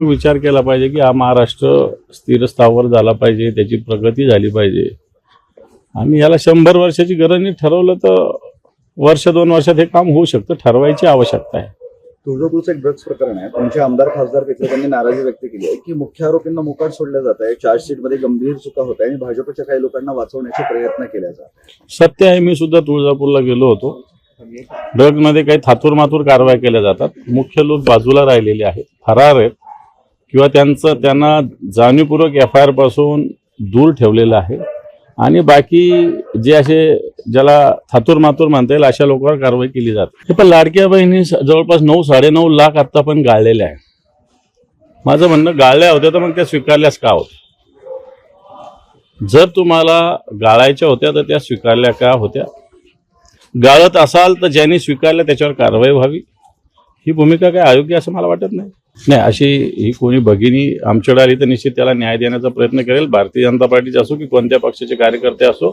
विचार केला पाहिजे की हा महाराष्ट्र स्थिर स्थावर झाला पाहिजे त्याची प्रगती झाली पाहिजे. आम्ही याला शंभर वर्षाची गरज नाही ठरवलं तर वर्ष दोन वर्षात हे काम होऊ शकतं ठरवायची आवश्यकता आहे. तुळजापूरचं एक ड्रग्ज प्रकरण आहे. तुमचे आमदार खासदार तिथे त्यांनी नाराजी व्यक्त केली आहे की मुख्य आरोपींना मोकाट सोडलं जात आहे. चार्जशीटमध्ये गंभीर चुका होत आहे आणि भाजपच्या काही लोकांना वाचवण्याचे प्रयत्न केले जात सत्य आहे मी सुद्धा तुळजापूरला गेलो होतो. ड्रगमध्ये काही थातूर मातूर कारवाया केल्या जातात. मुख्य लोक बाजूला राहिलेले आहेत फरार आहेत. किंवा त्यांचं त्यांना जाणीवपूर्वक एफ आय आरपासून दूर ठेवलेलं आहे. आणि बाकी जे असे ज्याला थातूर मातूर म्हणता येईल अशा लोकांवर कारवाई केली जाते. पण लाडक्या बहिणी जवळपास नऊ साडेनऊ लाख आत्ता पण गाळलेल्या आहे. माझं म्हणणं गाळल्या होत्या तर मग त्या स्वीकारल्यास का होत्या? जर तुम्हाला गाळायच्या होत्या तर त्या स्वीकारल्या का होत्या? गाळत असाल तर ज्यांनी स्वीकारल्या त्याच्यावर कारवाई व्हावी. ही भूमिका काय अयोग्य असं मला वाटत नाही. नाही अशी ही कोणी भगिनी आमच्याकडे आली तर निश्चित त्याला न्याय देण्याचा प्रयत्न करेल. भारतीय जनता पार्टीचे असो की कोणत्या पक्षाचे कार्यकर्ते असो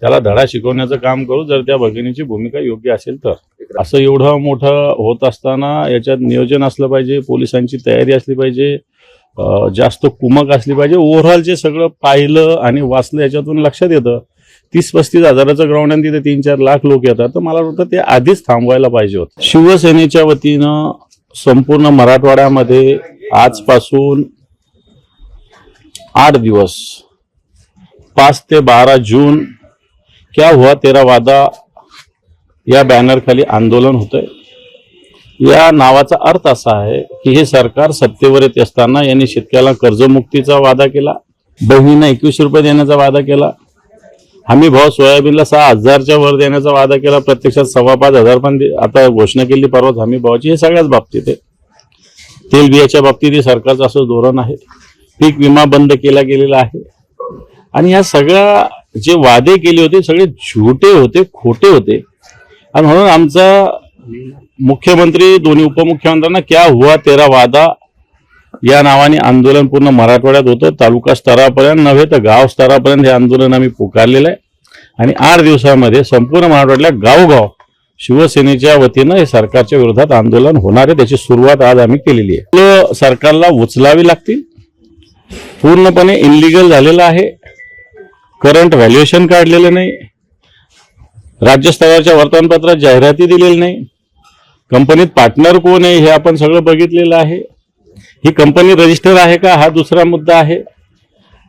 त्याला धडा शिकवण्याचं काम करू. जर त्या भगिनीची भूमिका योग्य असेल तर. असं एवढं मोठं होत असताना याच्यात नियोजन असलं पाहिजे पोलिसांची तयारी असली पाहिजे जास्त कुमक असली पाहिजे. ओव्हरऑल जे सगळं पाहिलं आणि वाचलं याच्यातून लक्षात येतं. तीस पस्तीस हजाराचं ग्राउंड आणि तिथे तीन चार लाख लोक येतात. तर मला वाटतं ते आधीच थांबवायला पाहिजे होतं. शिवसेनेच्या वतीनं संपूर्ण मराठवाड्यामध्ये आजपासून आठ दिवस पाच ते बारा जून क्या हुआ तेरा वादा या बॅनर खाली आंदोलन होतंय. या नावाचा अर्थ असा आहे की हे सरकार सत्तेवर येत असताना यांनी शेतकऱ्याला कर्जमुक्तीचा वादा केला बहिणींना एकवीसशे रुपये देण्याचा वादा केला हमी भाव सोयाबीनला सहा हजारच्या वर देण्याचा वादा केला प्रत्यक्षात सव्वा पाच हजार पण आता घोषणा केली परवाच हमी भावाची हे सगळ्याच बाबतीत आहे. तेल बियाच्या बाबतीत सरकारचं असं धोरण आहे. पीक विमा बंद केला गेलेला आहे. आणि या सगळ्या जे वादे केले होते सगळे झुटे होते खोटे होते. आणि म्हणून आमचा मुख्यमंत्री दोन्ही उपमुख्यमंत्र्यांना क्या हुआ तेरा वादा या नावाने आंदोलन पूर्ण मराठवाड्यात होतं. तालुका स्तरापर्यंत नव्हे तर गाव स्तरापर्यंत हे आंदोलन आम्ही पुकारलेलं आहे. आणि आठ दिवसामध्ये संपूर्ण मराठवाड्यातल्या गावगाव शिवसेनेच्या वतीनं हे सरकारच्या विरोधात आंदोलन होणार आहे. त्याची सुरुवात आज आम्ही केलेली आहे. सरकारला उचलावी लागतील. पूर्णपणे इनलिगल झालेलं आहे. करंट व्हॅल्युएशन काढलेलं नाही. राज्यस्तराच्या वर्तमानपत्रात जाहिराती दिलेली नाही. कंपनीत पार्टनर कोण आहे हे आपण सगळं बघितलेलं आहे. ही कंपनी रजिस्टर आहे का? हा दुसरा मुद्दा आहे.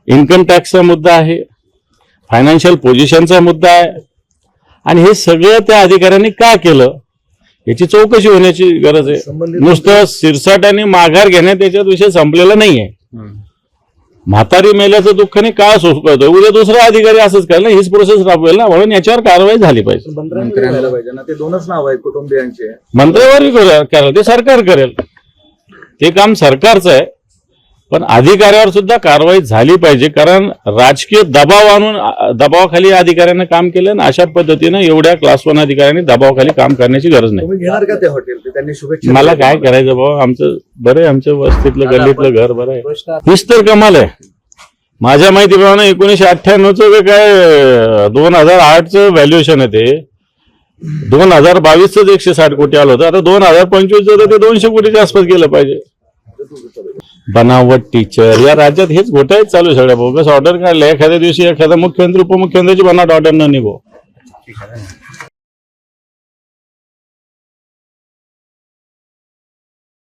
इन्कम टॅक्सचा मुद्दा आहे. फायनान्शियल पोझिशनचा मुद्दा आहे. आणि हे सगळं त्या अधिकाऱ्यांनी का केलं? याची चौकशी होण्याची गरज आहे. नुसतं सिरसाट आणि माघार घेण्यात याच्यात विषय संपलेला नाहीये. म्हातारी मेल्याचं दुःख नाही का सोसतोय उद्या दुसरा अधिकारी असंच करेल ना? हीच प्रोसेस राबवेल ना? म्हणून याच्यावर कारवाई झाली पाहिजे. मंत्र्यांनी व्हायला पाहिजे ना? ते दोनच नाव आहेत कुटुंबियांचे. मंत्र्यावरही करेल करेल. ते सरकार करेल. ते काम सरकारचं आहे पण अधिकाऱ्यावर सुद्धा कारवाई झाली पाहिजे कारण राजकीय दबाव आणून दबावाखाली अधिकाऱ्यांना काम केलं ना अशा पद्धतीनं एवढ्या क्लास वन अधिकाऱ्यांनी दबावाखाली काम करण्याची गरज नाही. तुम्ही घेणार का ते हॉटेल ते त्यांनी शुभेच्छा मला. काय करायचं बाबा? आमचं बरं आहे आमच्या वस्तीतलं गल्लीतलं घर बरं आहे. हीच तर कमाल आहे. माझ्या माहितीप्रमाणे एकोणीशे अठ्ठ्याण्णवचं काय दोन हजार आठचं व्हॅल्युएशन आहे ते दोन हजार बावीसच एकशे साठ कोटी आलं होतं. आता दोन हजार पंचवीस होतं ते दोनशे कोटीच्या आसपास गेलं पाहिजे. बनावट टीचर या राज्यात हेच घोटाळे चालू आहे सगळ्या बोगस ऑर्डर काढले एखाद्या दिवशी एखादा मुख्यमंत्री उपमुख्यमंत्र्याची बनावट ऑर्डर न निघो.